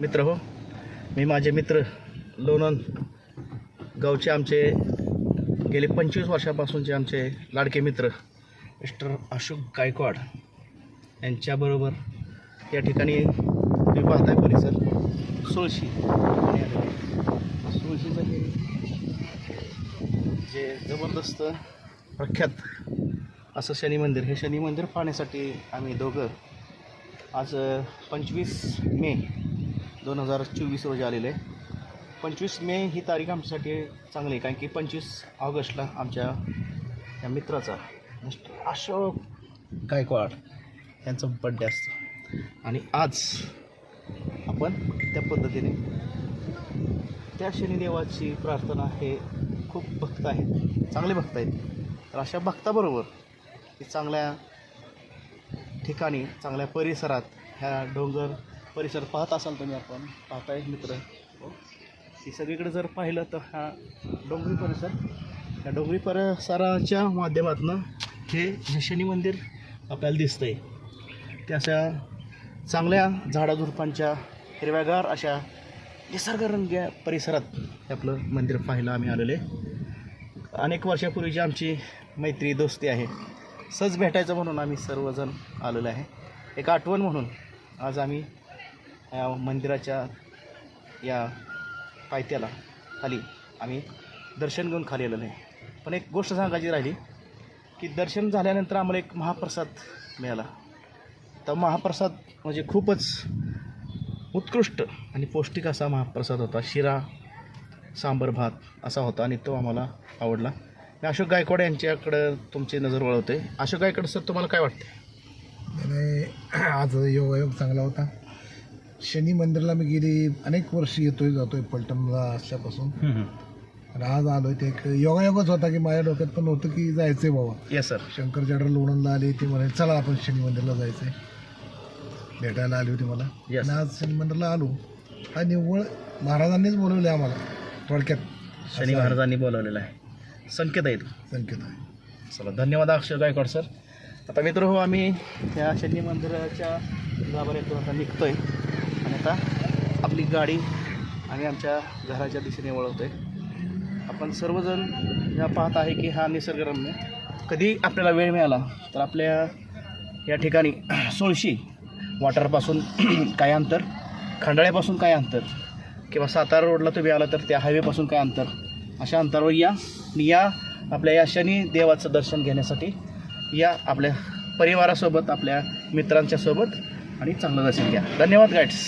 मित्र हो. मी माझे मित्र लोणंद गावचे आमचे गेले पंचवीस वर्षापासूनचे आमचे लाडके मित्र मिस्टर अशोक गायकवाड यांच्याबरोबर या ठिकाणी मी पाहताय परिसर. सुळशी. सुळशीचं हे जे जबरदस्त प्रख्यात असं शनी मंदिर हे शनी मंदिर पाहण्यासाठी आम्ही दोघं आज पंचवीस मे दोन हजार चोवीस रोजी आलेले आहे. पंचवीस मे ही तारीख आमच्यासाठी चांगली आहे कारण की पंचवीस ऑगस्टला आमच्या या मित्राचा मिस्टर अशोक गायकवाड यांचा बड्डे असतो. आणि आज आपण त्या पद्धतीने त्या शनिदेवाची प्रार्थना हे खूप भक्त आहेत चांगले भक्त आहेत. तर अशा भक्ताबरोबर की चांगल्या ठिकाणी चांगल्या परिसरात ह्या डोंगर परिसर पाहत असाल तुम्ही आपण पाहताय मित्र. हो सगळीकडे जर पाहिलं तर हा डोंगरी परिसर. या डोंगरी परिसराच्या माध्यमातून हे जे शनी मंदिर आपल्याला दिसतंय. ते अशा चांगल्या झाडाझुडपांच्या हिरव्यागार अशा निसर्गरम्य परिसरात हे आपलं मंदिर पाहायला आम्ही आलेले अनेक वर्षापूर्वीची आमची मैत्री दोस्ती आहे. सहज भेटायचं म्हणून आम्ही सर्वजण आलेलो आहे. एक आठवण म्हणून आज आम्ही या मंदिराच्या या पायथ्याला खाली आम्ही दर्शन घेऊन खाली आलेलो आहे पण एक गोष्ट सांगायची राहिली की दर्शन झाल्यानंतर आम्हाला एक महाप्रसाद मिळाला. तर महाप्रसाद म्हणजे खूपच उत्कृष्ट आणि पौष्टिक असा महाप्रसाद होता. शिरा सांबर भात असा होता आणि तो आम्हाला आवडला. मी अशोक गायकवाड यांच्याकडं तुमची नजर वळवते. अशोक गायकवाड सर तुम्हाला काय वाटते आणि आज योगायोग चांगला होता. शनी मंदिरला मी गेली अनेक वर्ष येतोय जातोय पलटणला असल्यापासून. आणि आज आलोय ते एक योगायोगच होता की माझ्या डोक्यात पण नव्हतं की जायचंय बाबा. येस सर शंकर जडर लोणंदला आले ते म्हणे चला आपण शनी मंदिरला जायचंय. भेटायला आली होती मला. Yes. आणि आज शनी मंदिरला आलो. हा निव्वळ महाराजांनीच बोलवले आम्हाला थोडक्यात. शनी महाराजांनी बोलवलेला आहे. संकेत आहे तो संकेत आहे. चला धन्यवाद अक्षय गायकवाड सर आता मित्र हो आम्ही त्या शनी मंदिराच्या गाभाऱ्यातून आता निघतोय. आता आपली गाडी आम्ही आमच्या घराच्या दिशेने वळवतो आहे आपण सर्वजण या पाहत आहे की हा निसर्गरम्य. कधी आपल्याला वेळ मिळाला तर आपल्या या ठिकाणी सोळशी वॉटरपासून काय अंतर? खंडाळ्यापासून काय अंतर? किंवा सातारा रोडला तुम्ही आला तर त्या हायवेपासून काय अंतर? अशा अंतरावर या. आणि या आपल्या या शनी देवाचं दर्शन घेण्यासाठी या आपल्या परिवारासोबत आपल्या मित्रांच्यासोबत आणि चांगलं दर्शन घ्या. धन्यवाद गाईड्स